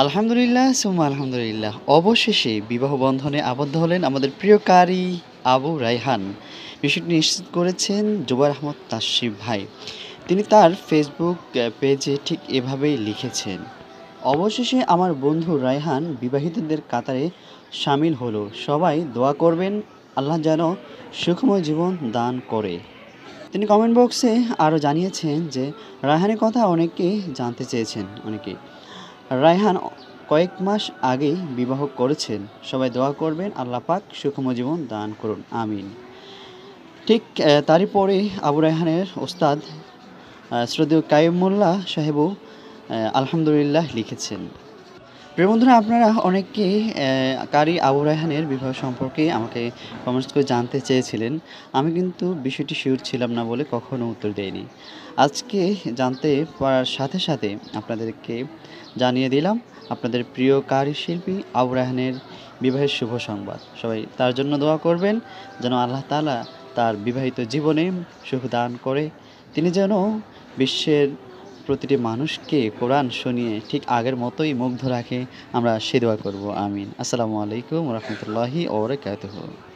আলহামদুলিল্লাহ, সুম্মা আলহামদুলিল্লাহ। অবশেষে বিবাহ বন্ধনে আবদ্ধ হলেন আমাদের প্রিয় কারি আবু রাইহান বিষয়টি নিশ্চিত করেছেন জুবার আহমদ তাসিফ ভাই। তিনি তার ফেসবুক পেজে ঠিক এভাবেই লিখেছেন, অবশেষে আমার বন্ধু রায়হান বিবাহিতদের কাতারে সামিল হলো। সবাই দোয়া করবেন, আল্লাহ যেন সুখময় জীবন দান করে। তিনি কমেন্ট বক্সে আরও জানিয়েছেন যে, রায়হানের কথা অনেকে জানতে চেয়েছেন, অনেকে। রায়হান কয়েক মাস আগেই বিবাহ করেছেন। সবাই দোয়া করবেন, আল্লাহ পাক সুখম জীবন দান করুন, আমিন। ঠিক তারই পরে আবু রায়হানের ওস্তাদ শ্রদ্ধেয় কায়েমুল্লাহ মোল্লা সাহেবও আলহামদুলিল্লাহ লিখেছেন। প্রিয় বন্ধুরা, আপনারা অনেকে কারি আবু রায়হানের বিবাহ সম্পর্কে আমাকে কমেন্টস করে জানতে চেয়েছিলেন। আমি কিন্তু বিষয়টি শিওর ছিলাম না বলে কখনো উত্তর দেইনি। আজকে জানতে পারার সাথে সাথে আপনাদেরকে জানিয়ে দিলাম, আপনাদের প্রিয় কারি শিল্পী আবু রায়হানের বিবাহের শুভ সংবাদ। সবাই তার জন্য দোয়া করবেন, যেন আল্লাহ তাআলা তার বিবাহিত জীবনে সুখ দান করে। তিনি যেন বিশ্বের প্রতিটি মানুষকে কোরআন শুনিয়ে ঠিক আগের মতোই মুগ্ধ রাখে, আমরা সে দোয়া করব, আমিন। আসসালামু আলাইকুম রহমতুল্লাহি ওবরাকাতুহু